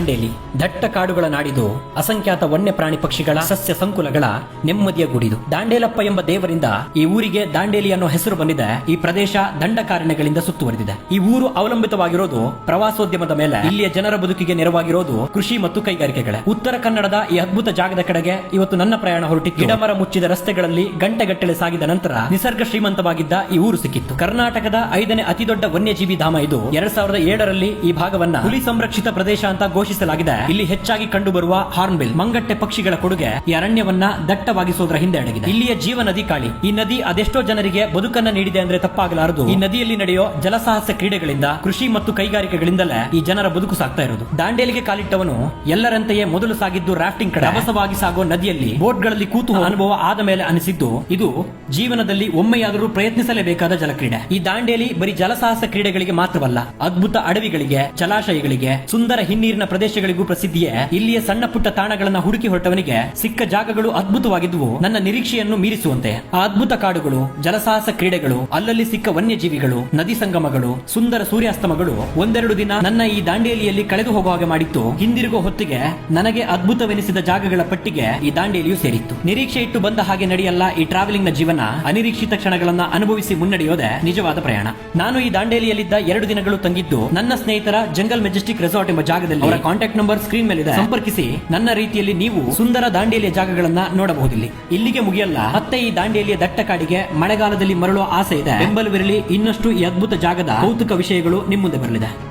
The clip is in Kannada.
ದಾಂಡೇಲಿ ದಟ್ಟ ಕಾಡುಗಳ ನಾಡಿದು ಅಸಂಖ್ಯಾತ ವನ್ಯ ಪ್ರಾಣಿ ಪಕ್ಷಿಗಳ ಸಸ್ಯ ಸಂಕುಲಗಳ ನೆಮ್ಮದಿಯ ಗುಡಿದು. ದಾಂಡೇಲಪ್ಪ ಎಂಬ ದೇವರಿಂದ ಈ ಊರಿಗೆ ದಾಂಡೇಲಿ ಅನ್ನೋ ಹೆಸರು ಬಂದಿದೆ. ಈ ಪ್ರದೇಶ ದಂಡಕಾರಣ್ಯಗಳಿಂದ ಸುತ್ತುವರೆದಿದೆ. ಈ ಊರು ಅವಲಂಬಿತವಾಗಿರೋದು ಪ್ರವಾಸೋದ್ಯಮದ ಮೇಲೆ. ಇಲ್ಲಿಯ ಜನರ ಬದುಕಿಗೆ ನೆರವಾಗಿರೋದು ಕೃಷಿ ಮತ್ತು ಕೈಗಾರಿಕೆಗಳೇ. ಉತ್ತರ ಕನ್ನಡದ ಈ ಅದ್ಭುತ ಜಾಗದ ಕಡೆಗೆ ಇವತ್ತು ನನ್ನ ಪ್ರಯಾಣ ಹೊರಟಿತ್ತು. ಗಿಡಮರ ಮುಚ್ಚಿದ ರಸ್ತೆಗಳಲ್ಲಿ ಗಂಟೆಗಟ್ಟಲೆ ಸಾಗಿದ ನಂತರ ನಿಸರ್ಗ ಶ್ರೀಮಂತವಾಗಿದ್ದ ಈ ಊರು ಸಿಕ್ಕಿತ್ತು. ಕರ್ನಾಟಕದ ಐದನೇ ಅತಿದೊಡ್ಡ ವನ್ಯಜೀವಿ ಧಾಮ ಇದು ಎರಡ್ ಸಾವಿರದ ಏಳರಲ್ಲಿ ಈ ಭಾಗವನ್ನ ಹುಲಿ ಸಂರಕ್ಷಿತ ಪ್ರದೇಶ ಅಂತ ಘೋಷಿಸಲಾಗಿದೆ ಇಲ್ಲಿ ಹೆಚ್ಚಾಗಿ ಕಂಡುಬರುವ ಹಾರ್ನ್ಬಿಲ್, ಮಂಗಟ್ಟೆ ಪಕ್ಷಿಗಳ ಕೊಡುಗೆ, ಈ ಅರಣ್ಯವನ್ನ ದಟ್ಟವಾಗಿಸುವುದರ ಹಿಂದೆ ಅಡಗಿದೆ. ಇಲ್ಲಿಯ ಜೀವ ನದಿ ಕಾಳಿ, ಈ ನದಿ ಅದೆಷ್ಟೋ ಜನರಿಗೆ ಬದುಕನ್ನ ನೀಡಿದೆ ಅಂದ್ರೆ ತಪ್ಪಾಗಲಾರದು. ಈ ನದಿಯಲ್ಲಿ ನಡೆಯೋ ಜಲಸಾಹಸ ಕ್ರೀಡೆಗಳಿಂದ, ಕೃಷಿ ಮತ್ತು ಕೈಗಾರಿಕೆಗಳಿಂದಲೇ ಈ ಜನರ ಬದುಕು ಸಾಗ್ತಾ ಇರೋದು. ದಾಂಡೇಲಿಗೆ ಕಾಲಿಟ್ಟವನು ಎಲ್ಲರಂತೆಯೇ ಮೊದಲು ಸಾಗಿದ್ದು ರಾಫ್ಟಿಂಗ್ ಕಡೆ. ಅವಸವಾಗಿ ಸಾಗೋ ನದಿಯಲ್ಲಿ ಬೋಟ್ಗಳಲ್ಲಿ ಕೂತು ಅನುಭವ ಆದ ಮೇಲೆ ಅನಿಸಿದ್ದು, ಇದು ಜೀವನದಲ್ಲಿ ಒಮ್ಮೆಯಾದರೂ ಪ್ರಯತ್ನಿಸಲೇಬೇಕಾದ ಜಲಕ್ರೀಡೆ. ಈ ದಾಂಡೇಲಿ ಬರೀ ಜಲಸಾಹಸ ಕ್ರೀಡೆಗಳಿಗೆ ಮಾತ್ರವಲ್ಲ, ಅದ್ಭುತ ಅಡವಿಗಳಿಗೆ, ಜಲಾಶಯಗಳಿಗೆ, ಸುಂದರ ಹಿನ್ನೀರಿನ ಪ್ರದೇಶಗಳಿಗೂ ಪ್ರಸಿದ್ಧಿಯೇ. ಇಲ್ಲಿಯ ಸಣ್ಣ ಪುಟ್ಟ ತಾಣಗಳನ್ನ ಹುಡುಕಿ ಹೊರಟವನಿಗೆ ಸಿಕ್ಕ ಜಾಗಗಳು ಅದ್ಭುತವಾಗಿದ್ವು ನನ್ನ ನಿರೀಕ್ಷೆಯನ್ನು ಮೀರಿಸುವಂತೆ. ಆ ಅದ್ಭುತ ಕಾಡುಗಳು, ಜಲಸಾಹಸ ಕ್ರೀಡೆಗಳು, ಅಲ್ಲಲ್ಲಿ ಸಿಕ್ಕ ವನ್ಯಜೀವಿಗಳು, ನದಿ ಸಂಗಮಗಳು, ಸುಂದರ ಸೂರ್ಯಾಸ್ತಮಗಳು ಒಂದೆರಡು ದಿನ ನನ್ನ ಈ ದಾಂಡೇಲಿಯಲ್ಲಿ ಕಳೆದು ಹೋಗುವ ಹಾಗೆ ಮಾಡಿತ್ತು. ಹಿಂದಿರುಗೋ ಹೊತ್ತಿಗೆ ನನಗೆ ಅದ್ಭುತವೆನಿಸಿದ ಜಾಗಗಳ ಪಟ್ಟಿಗೆ ಈ ದಾಂಡೇಲಿಯು ಸೇರಿತ್ತು. ನಿರೀಕ್ಷೆ ಇಟ್ಟು ಬಂದ ಹಾಗೆ ನಡೆಯಲ್ಲ ಈ ಟ್ರಾವೆಲಿಂಗ್ನ ಜೀವನ. ಅನಿರೀಕ್ಷಿತ ಕ್ಷಣಗಳನ್ನ ಅನುಭವಿಸಿ ಮುನ್ನಡೆಯೋದೆ ನಿಜವಾದ ಪ್ರಯಾಣ. ನಾನು ಈ ದಾಂಡೇಲಿಯಲ್ಲಿದ್ದ ಎರಡು ದಿನಗಳು ತಂಗಿದ್ದು, ನನ್ನ ಸ್ನೇಹಿತರ ಜಂಗಲ್ ಮೆಜೆಸ್ಟಿಕ್ ರೆಸಾರ್ಟ್ ಎಂಬ ಜಾಗದಲ್ಲಿ ಅವರ ಕಾಂಟ್ಯಾಕ್ಟ್ ನಂಬರ್ ಸ್ಕ್ರೀನ್ ಮೇಲಿದೆ. ಸಂಪರ್ಕಿಸಿ. ನನ್ನ ರೀತಿಯಲ್ಲಿ ನೀವು ಸುಂದರ ದಾಂಡೇಲಿಯ ಜಾಗಗಳನ್ನ ನೋಡಬಹುದಿಲ್ಲಿ. ಇಲ್ಲಿಗೆ ಮುಗಿಯಲ್ಲ. ಮತ್ತೆ ಈ ದಾಂಡೇಲಿಯ ದಟ್ಟ ಕಾಡಿಗೆ ಮಳೆಗಾಲದಲ್ಲಿ ಮರಳುವ ಆಸೆ ಇದೆ. ಬೆಂಬಲವಿರಲಿ. ಇನ್ನಷ್ಟು ಅದ್ಭುತ ಜಾಗದ ಕೌತುಕ ವಿಷಯಗಳು ನಿಮ್ಮ ಮುಂದೆ ಬರಲಿದೆ.